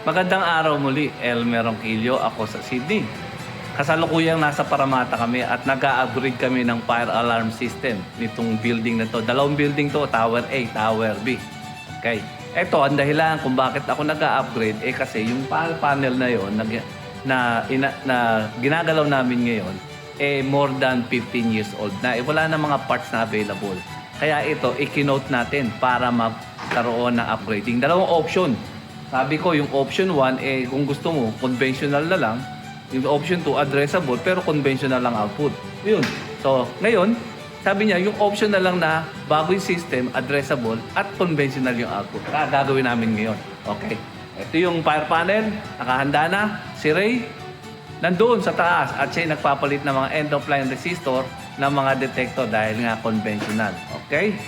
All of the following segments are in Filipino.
Magandang araw muli, Elmer Ronquillo, ako sa Sydney. Kasalukuyang nasa Paramata kami at nag-upgrade kami ng fire alarm system nitong building na to. Dalawang building to, Tower A, Tower B. Okay. Ito, ang dahilan kung bakit ako nag-upgrade eh kasi yung panel na yon na, na, ina, na ginagalaw namin ngayon eh more than 15 years old na. Eh, wala na mga parts na available. Kaya ito, i-keynote natin para magkaroon ng upgrading. Dalawang option. Sabi ko, yung option 1, eh, kung gusto mo, conventional na lang. Yung option 2, addressable, pero conventional lang output. Yun. So, ngayon, sabi niya, yung option na lang na bago yung system, addressable, at conventional yung output. Kaya gagawin namin ngayon. Okay. Ito yung fire panel, nakahanda na. Si Ray, nandoon sa taas at siya nagpapalit ng mga end-of-line resistor ng mga detector dahil nga conventional. Okay?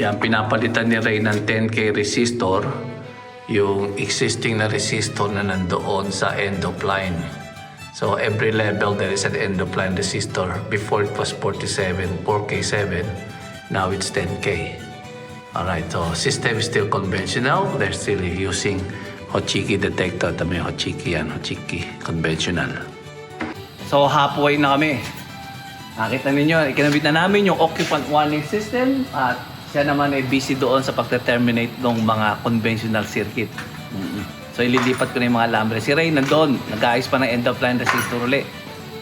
Yan, pinapalitan ni Ray ng 10K resistor yung existing na resistor na nandoon sa end of line. So every level there is an end of line resistor. Before it was 47, 4K7. Now it's 10K. Alright, so system is still conventional. They're still using Hochiki detector. Dami Hochiki yan, Hochiki conventional. So halfway na kami. Nakita ninyo, ikinabit na namin yung occupant warning system at siya naman ay busy doon sa pagdeterminate ng mga conventional circuit. So ililipat ko na yung mga lambre. Si Ray nandoon, nag-aayos pa ng end-of-line resistor uli.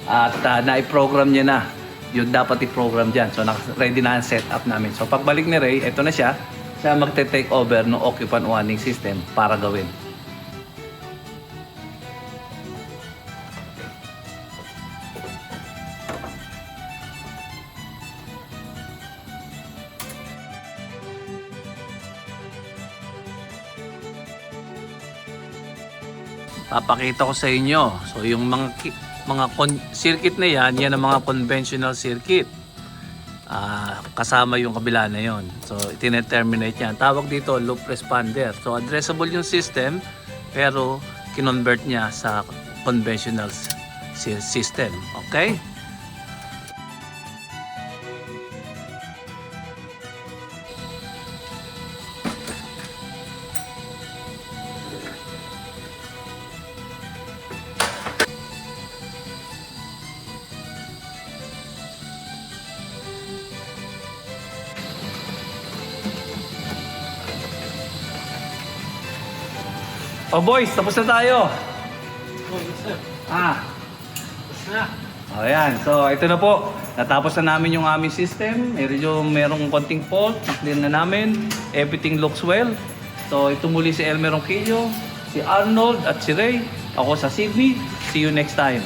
At uh, na-program niya na yung dapat i-program dyan. So ready na ang setup namin. So pagbalik ni Ray, eto na siya. Siya magte-take over ng occupant warning system para gawin. Papakita ko sa inyo. So yung mga mga circuit na yan, yan ang mga conventional circuit. Ah, kasama yung kabila na yon. So itine-terminate yan. Tawag dito loop responder. So addressable yung system pero kinonvert niya sa conventional system. Okay? Oh boys, tapos na tayo. Ah. O yan, so ito na po. Natapos na namin yung aming system. Medyo merong konting fault. Na-clear na namin. Everything looks well. So ito muli si Elmer Ronquillo, si Arnold at si Ray. Ako sa Sydney. See you next time.